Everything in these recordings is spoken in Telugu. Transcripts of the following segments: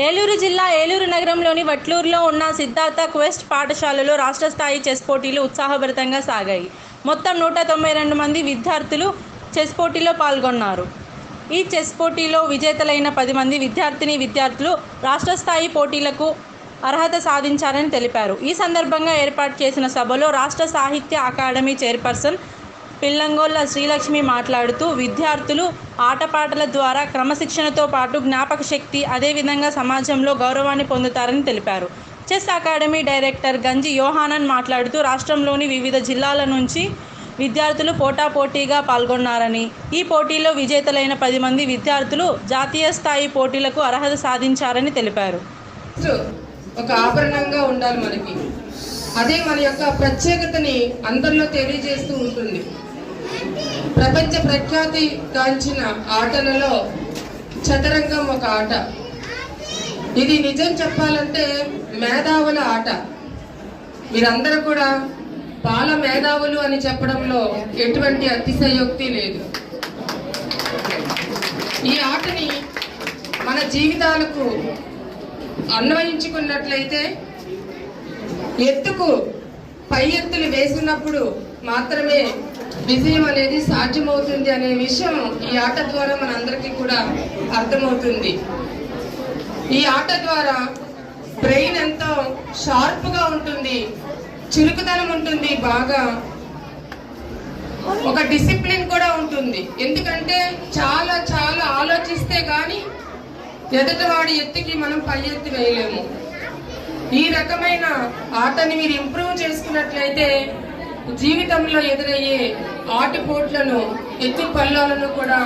ఏలూరు జిల్లా ఏలూరు నగరంలోని వట్లూరులో ఉన్న సిద్ధార్థ క్వెస్ట్ పాఠశాలలో రాష్ట్ర స్థాయి చెస్ పోటీలు ఉత్సాహభరితంగా సాగాయి. మొత్తం నూట తొంభై రెండు మంది విద్యార్థులు చెస్ పోటీలో పాల్గొన్నారు. ఈ చెస్ పోటీలో విజేతలైన పది మంది విద్యార్థిని విద్యార్థులు రాష్ట్ర స్థాయి పోటీలకు అర్హత సాధించారని తెలిపారు. ఈ సందర్భంగా ఏర్పాటు చేసిన సభలో రాష్ట్ర సాహిత్య అకాడమీ చైర్పర్సన్ పిల్లంగోళ్ళ శ్రీలక్ష్మి మాట్లాడుతూ విద్యార్థులు ఆటపాటల ద్వారా క్రమశిక్షణతో పాటు జ్ఞాపక శక్తి అదేవిధంగా సమాజంలో గౌరవాన్ని పొందుతారని తెలిపారు. చెస్ అకాడమీ డైరెక్టర్ గంజి యోహానన్ మాట్లాడుతూ రాష్ట్రంలోని వివిధ జిల్లాల నుంచి విద్యార్థులు పోటాపోటీగా పాల్గొన్నారని. ఈ పోటీలో విజేతలైన పది మంది విద్యార్థులు జాతీయ స్థాయి పోటీలకు అర్హత సాధించారని తెలిపారు. ఒక ఆభరణంగా ఉండాలి మనకి. అదే మన యొక్క ప్రత్యేకతని అందరిలో తెలియజేస్తూ ఉంటుంది. ప్రపంచ ప్రఖ్యాతి గాంచిన ఆటలలో చదరంగం ఒక ఆట. ఇది నిజం చెప్పాలంటే మేధావుల ఆట. మీరందరూ కూడా బాల మేధావులు అని చెప్పడంలో ఎటువంటి అతిశయోక్తి లేదు. ఈ ఆటని మన జీవితాలకు అన్వయించుకున్నట్లయితే ఎత్తుకు పై ఎత్తులు వేసినప్పుడు మాత్రమే విజయం అనేది సాధ్యమవుతుంది అనే విషయం ఈ ఆట ద్వారా మనందరికీ కూడా అర్థమవుతుంది. ఈ ఆట ద్వారా బ్రెయిన్ ఎంతో షార్ప్గా ఉంటుంది చురుకుదనం ఉంటుంది బాగా ఒక డిసిప్లిన్ కూడా ఉంటుంది. ఎందుకంటే చాలా చాలా ఆలోచిస్తే కానీ ఎదుటివాడి ఎత్తుకి మనం పై ఎత్తి వేయలేము. ఈ రకమైన ఆటని మీరు ఇంప్రూవ్ చేసుకున్నట్లయితే జీవితంలో ఎదురయ్యే ఆటిపోట్లను ఎత్తు పల్లాలను కూడా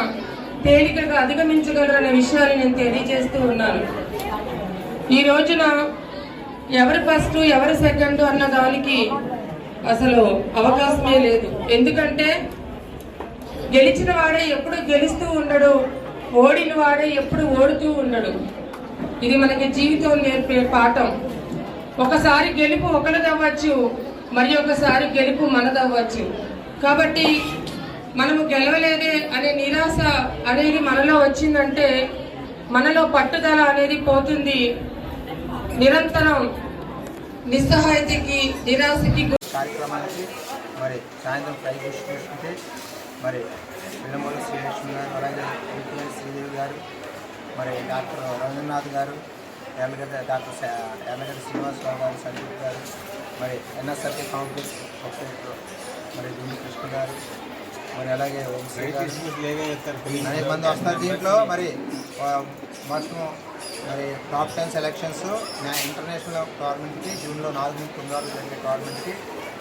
తేలికగా అధిగమించగలరు అనే విషయాన్ని నేను తెలియజేస్తూ ఉన్నాను. ఈ రోజున ఎవరు ఫస్ట్ ఎవరు సెకండ్ అన్న దానికి అసలు అవకాశమే లేదు. ఎందుకంటే గెలిచిన వాడే ఎప్పుడు గెలుస్తూ ఉండడు ఓడిన వాడే ఎప్పుడు ఓడుతూ ఉండడు. ఇది మనకి జీవితం నేర్పే పాఠం. ఒకసారి గెలుపు ఒకరిదవ్వచ్చు మరి ఒకసారి గెలుపు మనదవ్వచ్చు. కాబట్టి మనము గెలవలేదే అనే నిరాశ అనేది మనలో వచ్చిందంటే మనలో పట్టుదల అనేది పోతుంది. నిరంతరం నిస్సహాయతకి నిరాశకి కార్యక్రమానికి మరి సాయంత్రం ఫ్రై చేసుకుంటే మరి పిల్లమూల శ్రీలక్ష్మి గారు అలాగే ఎన్టీఆర్ శ్రీదేవి గారు మరి డాక్టర్ రవీంద్రనాథ్ గారు ఎర్లగడ్డ డాక్టర్ శా- శ్రీనివాసరావు గారు సందీప్ గారు మరి ఎన్ఎస్ఆర్టీ కాంగ్రెస్ ప్రొఫెసర్ మరి దుండి కృష్ణ గారు మరి అలాగే వంశీ మంది వస్తారు దీంట్లో. మరి మొత్తం మరి టాప్ టెన్ సెలక్షన్స్ ఇంటర్నేషనల్ టోర్నమెంట్కి జూన్లో నాలుగు నుంచి తొమ్మిది వరకు జరిగే టోర్నమెంట్కి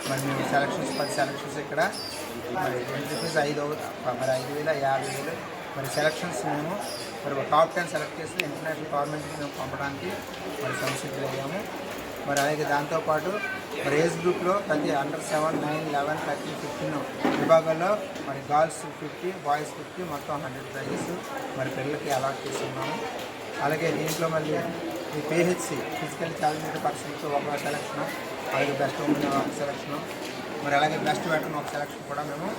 మరి మేము సెలక్షన్స్ పది సెలక్షన్స్ ఇక్కడ. మరి ఎంట్రీ ఫీజు ఐదు మరి ఐదు వేల యాభై వేలు. మరి సెలక్షన్స్ మేము మరి టాప్ టెన్ సెలెక్ట్ చేసి ఇంటర్నేషనల్ టోర్నమెంట్కి మేము పంపడానికి మరి సంసిద్ధులయ్యాము మరి అలాగే దాంతోపాటు మరి ఏజ్ గ్రూప్లో ప్రతి under seven nine eleven thirteen fifteen విభాగాల్లో మరి గర్ల్స్ ఫిఫ్టీ బాయ్స్ ఫిఫ్టీ మొత్తం హండ్రెడ్ ప్రైజెస్ మరి పిల్లలకి అలాట్ చేస్తున్నాము. అలాగే దీంట్లో మళ్ళీ ఈ పిహెచ్సి ఫిజికల్ ఛాలెంజ్ పర్సన్కి ఒక సెలక్షన్ అలాగే బెస్ట్ ఉమెన్ ఒక సెలక్షన్ మరి అలాగే బెస్ట్ వెటర్న్ ఒక సెలక్షన్ కూడా మేము